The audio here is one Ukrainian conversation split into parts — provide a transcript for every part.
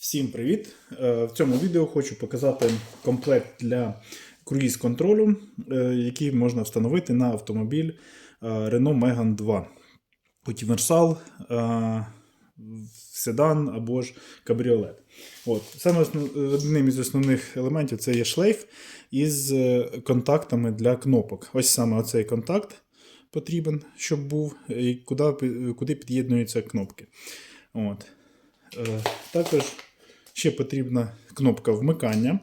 Всім привіт! Е, В цьому відео хочу показати комплект для круїз контролю, е, який можна встановити на автомобіль е, Renault Megane 2. Універсал, седан або ж кабріолет. От. Саме одним із основних елементів це є шлейф із контактами для кнопок. Ось саме оцей контакт потрібен, щоб був, і куди, куди під'єднуються кнопки. От. Також ще потрібна кнопка вмикання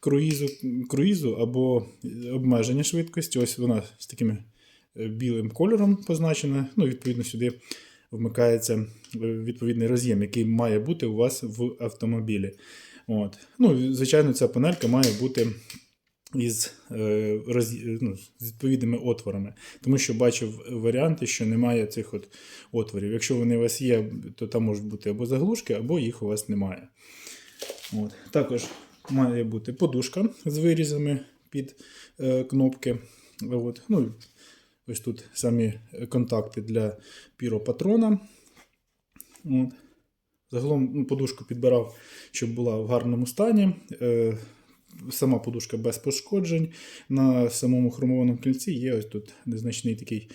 круїзу, круїзу або обмеження швидкості. Ось вона з таким е, білим кольором позначена. Ну, відповідно, сюди вмикається е, відповідний роз'єм, який має бути у вас в автомобілі. От. Ну, звичайно, ця панелька має бути із, е, роз, ну, з відповідними отворами. Тому що бачив варіанти, що немає цих от отворів. Якщо вони у вас є, то там можуть бути або заглушки, або їх у вас немає. От. Також має бути подушка з вирізами під е, кнопки. От. Ну, ось тут самі контакти для піропатрона. От. Загалом ну, подушку підбирав, щоб була в гарному стані. Е, Сама подушка без пошкоджень. На самому хромованому кільці є ось тут незначний такий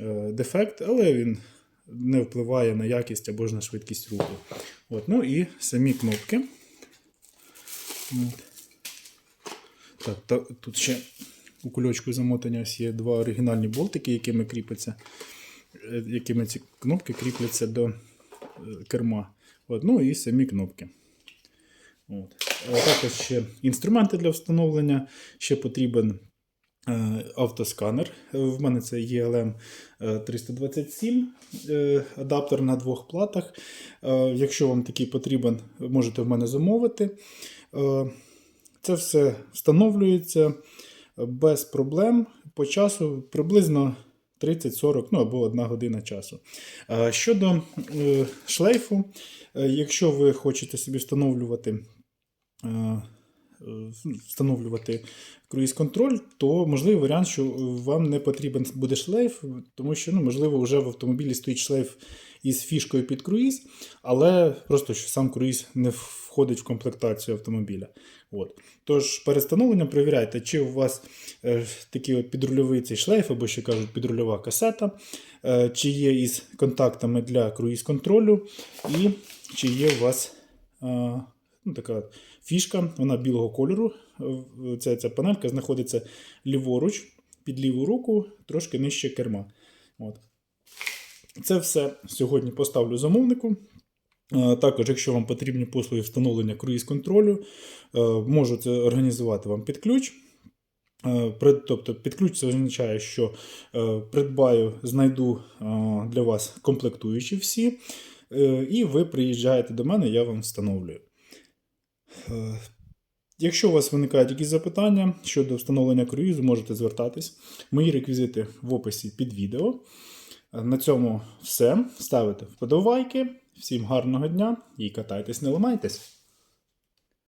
е, дефект, але він не впливає на якість або ж на швидкість руху. От, ну і самі кнопки. От. Так, та, тут ще у кульочку замотання є два оригінальні болтики, якими кріпиться, е, якими ці кнопки кріпляться до е, керма. От, ну і самі кнопки. От. А також ще інструменти для встановлення. Ще потрібен е, автосканер. Е, В мене це ELM е, 327 е, адаптер на двох платах. Е, Якщо вам такий потрібен, можете в мене замовити. Е, Це все встановлюється без проблем по часу приблизно 30-40, ну або 1 година часу. Е, Щодо е, шлейфу, е, якщо ви хочете собі встановлювати е, е, встановлювати круїз-контроль, то можливий варіант, що вам не потрібен буде шлейф, тому що, ну, можливо, вже в автомобілі стоїть шлейф із фішкою під круїз, але просто що сам круїз не входить в комплектацію автомобіля. От. Тож, перед встановленням перевіряйте, чи у вас е, такий от підрульовий цей шлейф, або ще кажуть, підрульова касета, е, чи є із контактами для круїз-контролю, і чи є у вас. е, ну, така фішка, вона білого кольору. Е, Ця, ця панелька знаходиться ліворуч, під ліву руку, трошки нижче керма. От. Це все сьогодні поставлю замовнику. Е, Також, якщо вам потрібні послуги встановлення круїз-контролю, е, можу це організувати вам під ключ. Тобто під ключ це означає, що придбаю, знайду для вас комплектуючі всі, і ви приїжджаєте до мене, я вам встановлюю. Е, Якщо у вас виникають якісь запитання щодо встановлення круїзу, можете звертатись. Мої реквізити в описі під відео. Е, На цьому все. Ставите вподобайки. Всім гарного дня і катайтесь, не ламайтесь!